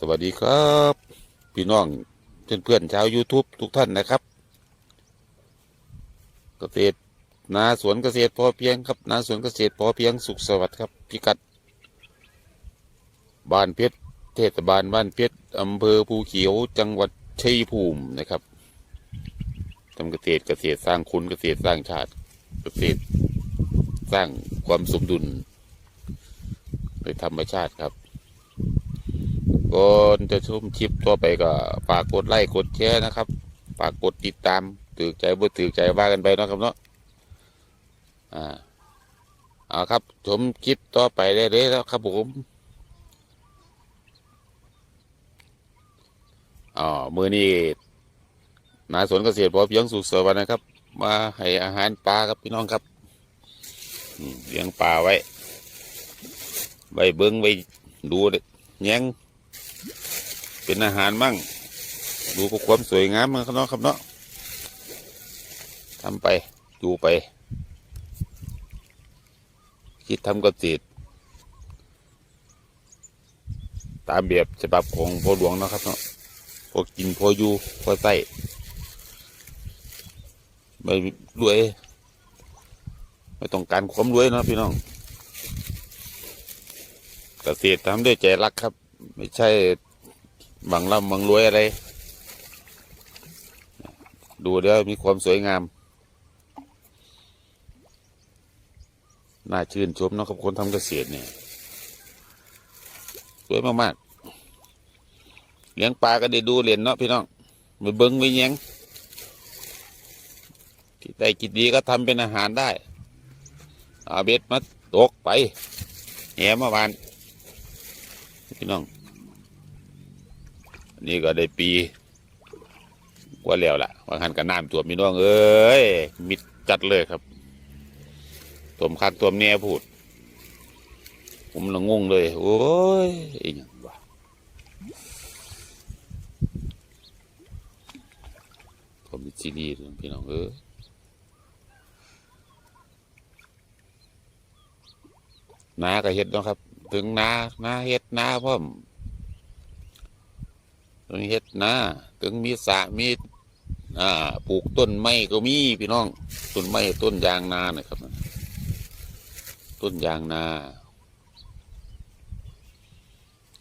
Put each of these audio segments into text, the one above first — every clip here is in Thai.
สวัสดีครับ พี่น้องเพื่อนเพื่อนๆชาว YouTube ทุกท่านนะครับ เกษตรนาสวนเกษตรพอเพียงครับนาสวนเกษตรพอเพียงสุขสวัสดิ์ครับพิกัดบ้านเพชรเทศบาลบ้านเพชรอำเภอภูเขียวจังหวัดชัยภูมินะครับทำเกษตรเกษตรสร้างคุณเกษตรสร้างชาติเกษตรสร้างความสมดุลโดยธรรมชาติครับ ก่อนจะชมคลิปต่อไปก็ฝากกดไลค์กดแชร์นะครับฝากกดติดตามถือใจบ่ถือใจว่ากันไปนะครับเนาะอ่าเอาครับชมคลิปต่อไปได้เลยแล้วครับผมอ๋อมือนี้นาสวนเกษตรพอเพียงสุขสวัสดิ์นะครับ มาให้อาหารปลาครับพี่น้องครับเลี้ยงปลาไว้ ไว้เบิ้งไว้ดูแยง เป็นอาหารมั่งดูกับความสวยงามมันครับเนาะครับเนาะทำไปดูไป คิดทำเกษตรตามแบบฉบับของพ่อหลวงนะครับเนาะพอกินพออยู่พอใส่ไม่รวย ไม่ต้องการความรวยนะพี่น้องเกษตรทำด้วยใจรักครับ ไม่ใช่ บางร่ำบางรวยอะไร ดูแล้วมีความสวยงาม น่าชื่นชมนะครับคนทำเกษตรเนี่ยสวยมากๆ เลี้ยงปลาก็ได้ดูเหรียนเนาะพี่น้องไปเบิ้งไปแยงที่ได้กินดีก็ทำเป็นอาหารได้ อาเบ็ดมาตกไปแหมาวานพี่น้อง นี่ก็ได้ปีกว่าแล้วล่ะว่าหันกับน้ำตัวมีน้องเอ้ยมิดจัดเลยครับตัวมคักตัวมแน่พูด ผมละงงเลย โอ้ยอีกหยังวะผมมีซีดีด้วยพี่น้องเอ้ยนาก็เฮ็ดนะครับ ถึงนานาเฮ็ดนาพร้อม ตรงเฮ็ดนาถึงมีสระมีอ่าปลูกต้นไม้ก็มีพี่น้อง ต้นไม้ต้นยางนานะครับ ต้นยางนา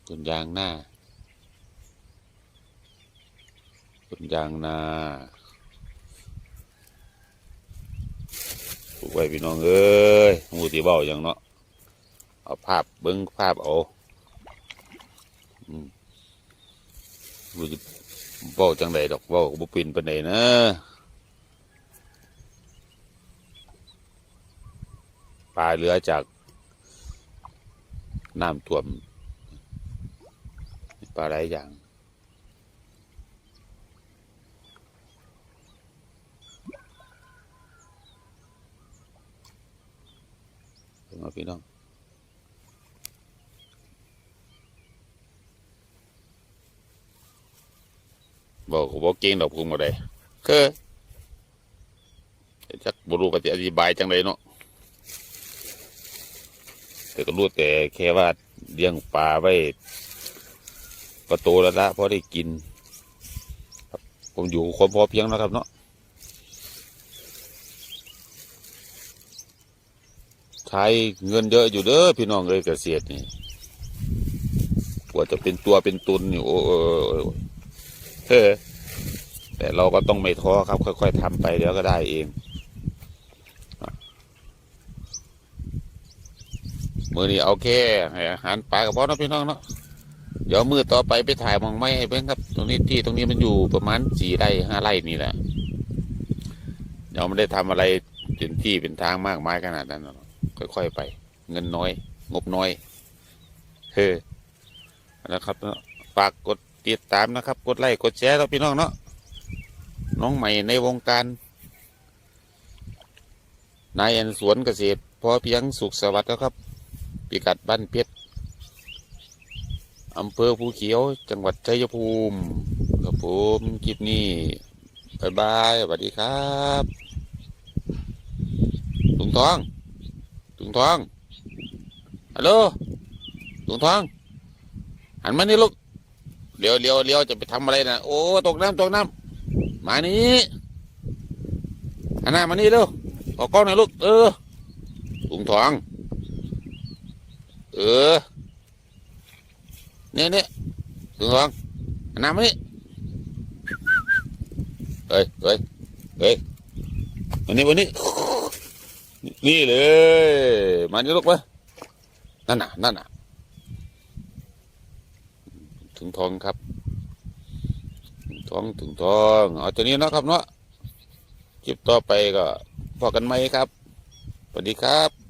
ต้นยางนาต้นยางนาปลูกไว้พี่น้องเอ้ยมูตีเบาอย่างเนาะเอาภาพเบิ้งภาพเอาอืม บ่จะเว้าจังใดดอกเว้าก็บ่เป็นปานใดนะปลาเหลือจากน้ำท่วมปลาหลายอย่างเบิ่งเอาพี่น้อง บอกบอกเก่งดอกพุงมาได้คือจักบรู้ก็จะอธิบายจังไดเนาะแต่ก็รู้แต่แค่ว่าเลี้ยงปลาไว้ก็โตแล้วละพอได้กินครับผมอยู่ความพอเพียงนะครับเนาะใช้เงินเยอะอยู่เด้อพี่น้องเลยเกษตรนี่กว่าจะเป็นตัวเป็นตุนนี่โอ้ เออ แต่เราก็ต้องไม่ท้อครับ ค่อย ๆทำไปเดี๋ยวก็ได้เองมือนี้เอาแค่ห้อาหารปลากับพ่อเนะพี่น้องเนาะเดี๋ยวมือต่อไปไปถ่ายมองไม้ให้เพื่อนครับ ตรงนี้ที่ตรงนี้มันอยู่ประมาณสี่ไร่ห้าไร่นี่แหละเดี๋ยวไม่ได้ทำอะไรเป็นที่เป็นทางมากมายขนาดนั้นค่อยๆไป เงินน้อย งบน้อยเฮ้นะครับฝากกด ติดตามนะครับ กดไลค์กดแชร์แล้วพี่น้องเนาะน้องใหม่ในวงการนายอนสวนเกษตรพอเพียงสุขสวัสดิ์แล้วครับพิกัดบ้านเพชรอำเภอภูเขียว จังหวัดชัยภูมิครับผมคลิปนี้บายบายสวัสดีครับถุงทองถุงทองฮัลโหลถุงทองหันมานี่ลูก เลี้ยวเลี้ยวเลี้ยวจะไปทำอะไรนะโอ้ตกน้ำตกน้ำมานี่หันหน้ามานี่เร็วออกกล้องหน่อยลูกเออถุงทองเออเนี่ยเนี่ยถุงทองหันหน้ามานี่เฮ้ยเฮ้ยเฮ้ยวันนี้วันนี้นี่เลย มานี่ลูกมานั่นน่ะนั่นน่ะ ถุงทองครับถุงทองถุงทองเอาตัวนี้เนาะครับเนาะคลิปต่อไปก็พอกันไหมครับสวัสดีครับ